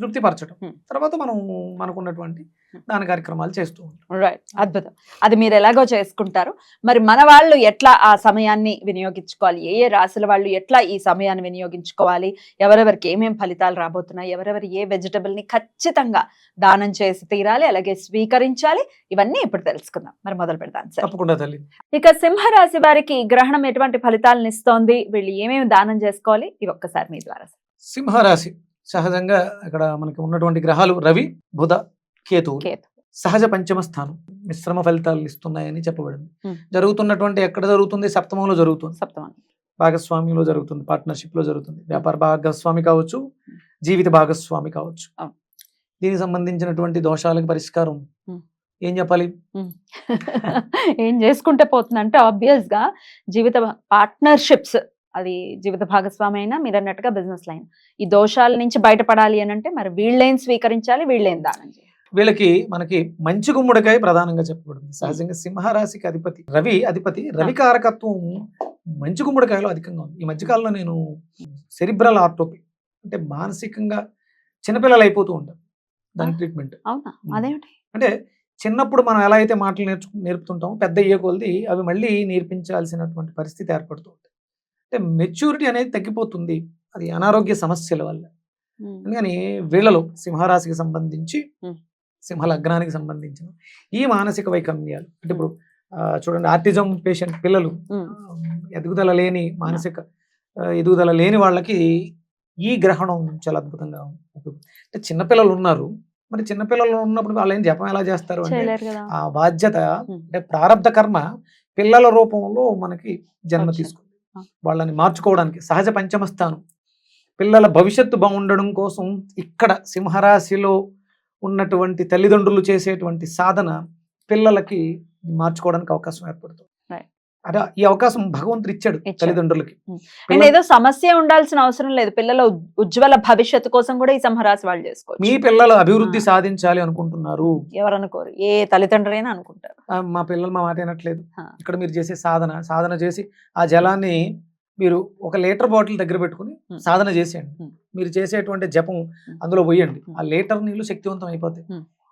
తృప్తిపరచడం. తర్వాత మనం మనకున్నటువంటి. దాని కార్యక్రమాలు చేస్తూ ఉంటాం. రైట్ అద్భుతం. అది మీరు ఎలాగో చేసుకుంటారు. మరి మన వాళ్ళు ఎట్లా ఆ సమయాన్ని వినియోగించుకోవాలి? ఏ ఏ రాశుల వాళ్ళు ఎట్లా ఈ సమయాన్ని వినియోగించుకోవాలి? ఎవరెవరికి ఏమేం ఫలితాలు రాబోతున్నాయి? ఎవరెవరు ఏ వెజిటబుల్ని ఖచ్చితంగా దానం చేసి తీరాలి? అలాగే స్వీకరించాలి? ఇవన్నీ ఇప్పుడు తెలుసుకుందాం. మరి మొదలు పెడతాం సార్. తప్పకుండా తల్లి. ఇక సింహరాశి వారికి గ్రహణం ఎటువంటి ఫలితాలను ఇస్తోంది? వీళ్ళు ఏమేమి దానం చేసుకోవాలి? ఇవి ఒక్కసారి మీ ద్వారా సింహరాశి. సహజంగా ఇక్కడ మనకి ఉన్నటువంటి గ్రహాలు రవి బుధ కేతు. సహజ పంచమ స్థానం. మిశ్రమ ఫలితాలు ఇస్తున్నాయని చెప్పబడింది. జరుగుతున్నటువంటి ఎక్కడ జరుగుతుంది? సప్తమంలో జరుగుతుంది. సప్తమం. భాగస్వామ్యంలో జరుగుతుంది. పార్ట్నర్షిప్లో జరుగుతుంది. వ్యాపార భాగస్వామి కావచ్చు జీవిత భాగస్వామి కావచ్చు. దీనికి సంబంధించినటువంటి దోషాలకు పరిష్కారం. ఏం చెప్పాలి? ఏం చేసుకుంటే పోతుందంటే ఆబ్వియస్గా జీవిత పార్ట్నర్షిప్స్ అది జీవిత భాగస్వామి అయినా మీరు అన్నట్టుగా బిజినెస్ లైన్ ఈ దోషాల నుంచి బయటపడాలి అని అంటే మరి వీళ్ళేం స్వీకరించాలి వీళ్ళేం దానం చేయాలి? వీళ్ళకి మనకి మంచి గుమ్మడికాయ ప్రధానంగా చెప్పబడింది సహజంగా సింహరాశికి అధిపతి రవి అధిపతి రవి కారకత్వం మంచి గుమ్మడికాయలో అధికంగా ఉంది. ఈ మధ్యకాలంలో నేను సెరిబ్రల్ ఆర్టోపీ అంటే మానసికంగా చిన్నపిల్లలు అయిపోతూ ఉంటారు దాని. ట్రీట్మెంట్ అంటే చిన్నప్పుడు మనం ఎలా అయితే మాటలు నేర్చు నేర్పుతుంటామో పెద్ద అయ్యే కొలది అవి మళ్ళీ నేర్పించాల్సినటువంటి పరిస్థితి ఏర్పడుతూ ఉంటుంది. అంటే మెచ్యూరిటీ అనేది తగ్గిపోతుంది అది అనారోగ్య సమస్యల వల్ల. అందుకని వీళ్ళలో సింహరాశికి సంబంధించి. సింహ లగ్నానికి సంబంధించిన ఈ మానసిక వైకల్యాలు అంటే ఇప్పుడు చూడండి ఆర్టిజం పేషెంట్ పిల్లలు ఎదుగుదల లేని మానసిక ఎదుగుదల లేని వాళ్ళకి ఈ గ్రహణం చాలా అద్భుతంగా అంటే చిన్నపిల్లలు ఉన్నారు మరి చిన్నపిల్లలు ఉన్నప్పుడు వాళ్ళు ఏం జపం ఎలా చేస్తారు అంటే ఆ బాధ్యత. అంటే ప్రారంధ కర్మ పిల్లల రూపంలో మనకి జన్మ. తీసుకుంది. వాళ్ళని మార్చుకోవడానికి సహజ పంచమస్థానం పిల్లల భవిష్యత్తు బాగుండడం కోసం ఇక్కడ సింహరాశిలో ఉన్నటువంటి తల్లిదండ్రులు చేసేటువంటి సాధన పిల్లలకి మార్చుకోవడానికి అవకాశం ఏర్పడుతుంది. అదే ఈ అవకాశం భగవంతుడు ఇచ్చాడు. తల్లిదండ్రులకి అండ్ ఏదో సమస్య ఉండాల్సిన అవసరం లేదు పిల్లల ఉజ్- ఉజ్వల భవిష్యత్తు కోసం కూడా ఈ సింహరాశి వాళ్ళు మీ చేసుకోవచ్చు పిల్లలు అభివృద్ధి. సాధించాలి అనుకుంటున్నారు ఎవరు అనుకోరు ఏ తల్లిదండ్రులైనా అనుకుంటారు మా పిల్లలు మా మాట వినట్లేదు. ఇక్కడ మీరు చేసే సాధన సాధన చేసి ఆ జలాన్ని మీరు ఒక లీటర్ బాటిల్ దగ్గర పెట్టుకుని. సాధన చేసేయండి. మీరు చేసేటువంటి జపం. అందులో పోయండి. ఆ లీటర్ నీళ్ళు శక్తివంతం అయిపోతాయి.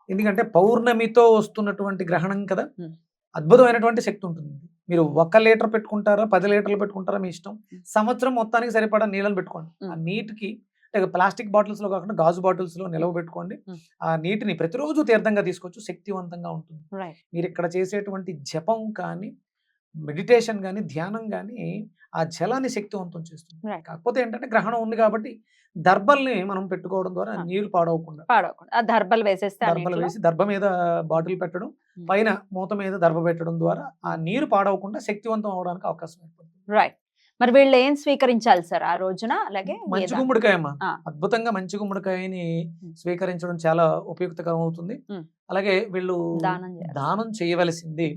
ఎందుకంటే పౌర్ణమితో వస్తున్నటువంటి గ్రహణం కదా. అద్భుతమైనటువంటి శక్తి ఉంటుంది మీరు ఒక లీటర్ పెట్టుకుంటారా పది లీటర్లు పెట్టుకుంటారా మీ ఇష్టం. సంవత్సరం మొత్తానికి సరిపడా నీళ్ళని పెట్టుకోండి ఆ. నీటికి అంటే ప్లాస్టిక్ బాటిల్స్లో కాకుండా గాజు బాటిల్స్లో నిలవ పెట్టుకోండి. ఆ నీటిని ప్రతిరోజు తీర్థంగా తీసుకోవచ్చు శక్తివంతంగా ఉంటుంది మీరు ఇక్కడ చేసేటువంటి జపం కానీ మెడిటేషన్ కానీ ధ్యానం కానీ ఆ జలాన్ని శక్తివంతం చేస్తుంది. కాకపోతే ఏంటంటే గ్రహణం ఉంది కాబట్టి దర్భల్ని మనం పెట్టుకోవడం ద్వారా. నీరు పాడవకుండా పాడవకుండా దర్బలు వేసేస్తే నీటిలో వేసి దర్భ మీద బాటిల్ పెట్టడం. పైన మూత మీద దర్భ పెట్టడం ద్వారా ఆ నీరు పాడవకుండా శక్తివంతం అవడానికి అవకాశం ఏర్పడుతుంది రైట్ మరి వీళ్ళు ఏం స్వీకరించాలి సార్ ఆ రోజున అలాగే మంచి? గుమ్మడికాయ అమ్మా. అద్భుతంగా మంచి గుమ్మడికాయని. స్వీకరించడం చాలా ఉపయుక్తకరం అవుతుంది. అలాగే వీళ్ళు దానం చేయవలసింది.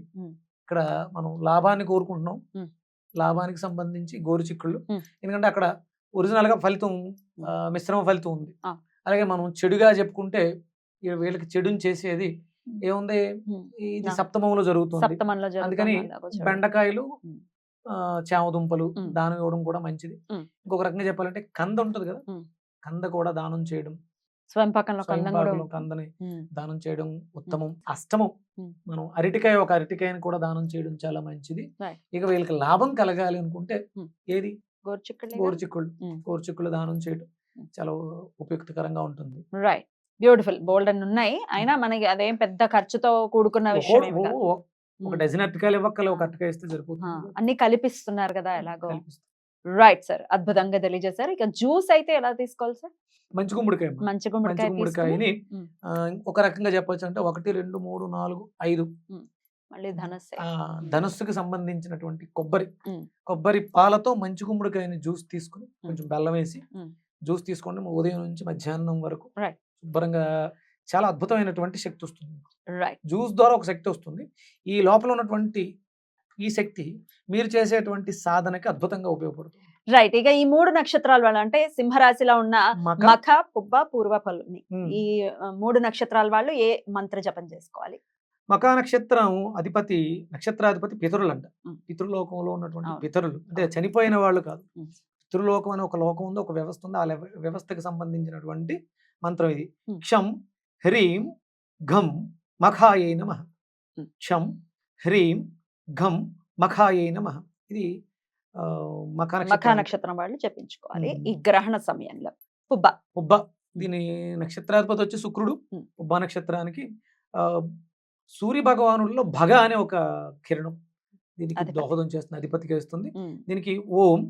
ఇక్కడ మనం లాభాన్ని కోరుకుంటున్నాం. లాభానికి సంబంధించి గోరు చిక్కుళ్ళు. ఎందుకంటే అక్కడ ఒరిజినల్గా ఫలితం మిశ్రమ ఫలితం ఉంది. అలాగే మనం చెడుగా చెప్పుకుంటే వీళ్ళకి చెడుని చేసేది ఏముంది. ఇది సప్తమంలో జరుగుతుంది అందుకని. బెండకాయలు. ఆ, చామ దుంపలు Hmm. దానం ఇవ్వడం కూడా మంచిది. ఇంకొక రకంగా చెప్పాలంటే కంద ఉంటది కదా. కంద కూడా దానం చేయడం స్వయంపాకంలో కందని దానం చేయడం ఉత్తమం అష్టమం. మనం అరటికాయ ఒక అరటికాయని కూడా దానం చేయడం చాలా మంచిది. ఇక వీళ్ళకి లాభం కలగాలి అనుకుంటే. ఏది గోరుచిక్కుళ్ళు Hmm. గోరుచిక్కుళ్ళు దానం చేయడం. చాలా ఉపయుక్తకరంగా ఉంటుంది రైట్ బ్యూటిఫుల్ బోల్డ్ అని ఉన్నాయి. అయినా మనకి అదేం పెద్ద ఖర్చుతో కూడుకున్న విషయం ఏమి కాదు. ఒక డజన్ అరటికాయలు ఇవ్వక్కలే ఒక. అరటికాయ ఇస్తే ఆ, సరిపోతుంది. అన్ని కలిపిస్తున్నారు కదా ఎలాగో. రైట్ సార్ అద్భుతంగా తెలియజేశారు. ఇక జ్యూస్ అయితే ఎలా తీసుకోవాలి సార్? మంచి గుమ్మడికాయ అమ్మా. మంచి మంచి గుమ్మడికాయ గుమ్మడికాయని తీసుకుని, ఉమ్, ఆ, ఒక రకంగా చెప్పొచ్చు అంటే ఒకటి రెండు మూడు నాలుగు ఐదు. మళ్ళీ ధనస్సే. ఆ! ధనస్సుకి సంబంధించినటువంటి కొబ్బరి. ఉమ్. కొబ్బరి పాలతో మంచి గుమ్మడికాయని జ్యూస్ తీసుకుని కొంచెం బెల్లం వేసి ఉమ్. జ్యూస్ తీసుకోండి. ఉదయం నుంచి మధ్యాహ్నం వరకు Right. శుభ్రంగా చాలా అద్భుతమైనటువంటి శక్తి వస్తుంది. రైట్ జ్యూస్ ద్వారా ఒక శక్తి వస్తుంది. ఈ లోపల ఉన్నటువంటి ఈ శక్తి మీరు చేసేటువంటి సాధనకి అద్భుతంగా ఉపయోగపడుతుంది. రైట్ ఇక ఈ మూడు నక్షత్రాల వాళ్ళు అంటే సింహరాశిలో ఉన్న మఖ పుబ్బ పూర్వ పల్లుని ఉమ్. ఈ మూడు నక్షత్రాల వాళ్ళు ఏ మంత్ర జపం చేసుకోవాలి? మకా నక్షత్రం అధిపతి నక్షత్రాధిపతి పితరులు అంట. పితృలోకంలో ఉన్నటువంటి. పితరులు. అంటే చనిపోయిన వాళ్ళు కాదు. పితృలోకం అనే ఒక లోకం ఉంది ఒక వ్యవస్థ ఉంది. ఆ వ్యవస్థకి సంబంధించినటువంటి మంత్రం ఇది. క్షం హ్రీం ఘం మఖాయే నమ. క్షం హ్రీం ఘం మఖాయే నమ. ఇది మఖా నక్షత్రం వాళ్ళు చెప్పించుకోవాలి. ఈ గ్రహణ సమయంలో. పుబ్బ. ఉబ్బ దీని నక్షత్రాధిపతి వచ్చి శుక్రుడు. ఉబ్బ నక్షత్రానికి ఆ సూర్య భగవానుల్లో భగ అనే ఒక కిరణం దీనికి. దోహదం చేస్తుంది అధిపతిగా ఇస్తుంది. ఉమ్, దీనికి ఓం.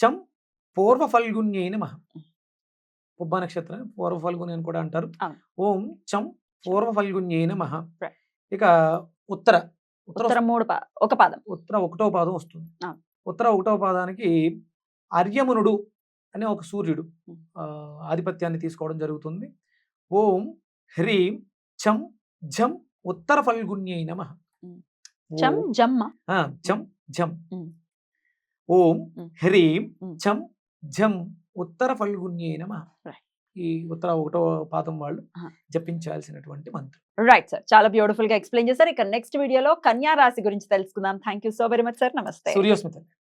చం పూర్వ ఫల్గుణ్యై నమ. ఉబ్బ నక్షత్రం పూర్వ ఫల్గుని అని కూడా అంటారు. ఓం చం పూర్వ ఫల్గుణ్యై నమ Right. ఇక ఉత్తర ఉత్తర మూడు ఒక పాదం ఉత్తర ఒకటో పాదం వస్తుంది. ఉత్తర ఒకటో పాదానికి అర్యమునుడు అనే ఒక సూర్యుడు ఆధిపత్యాన్ని తీసుకోవడం జరుగుతుంది ఓం హ్రీం చం ఝం ఉత్తర ఫల్గుణ్యై నమ. చం జమ్మ చం ఝం ఉమ్. ఓం. హ్రీం. చం ఝం ఉత్తర ఫల్గుణ్యై నమ. Right. ఈ ఉత్తర ఒకటో పాదం వాళ్ళు. జపించాల్సినటువంటి మంత్రం. రైట్ సార్ చాలా బ్యూటిఫుల్గా ఎక్స్ప్లెయిన్ చేశారు. ఇక నెక్స్ట్ వీడియోలో కన్యా రాశి గురించి తెలుసుకుందాం. Thank you so very much sir నమస్తే. సూర్యోస్మిత.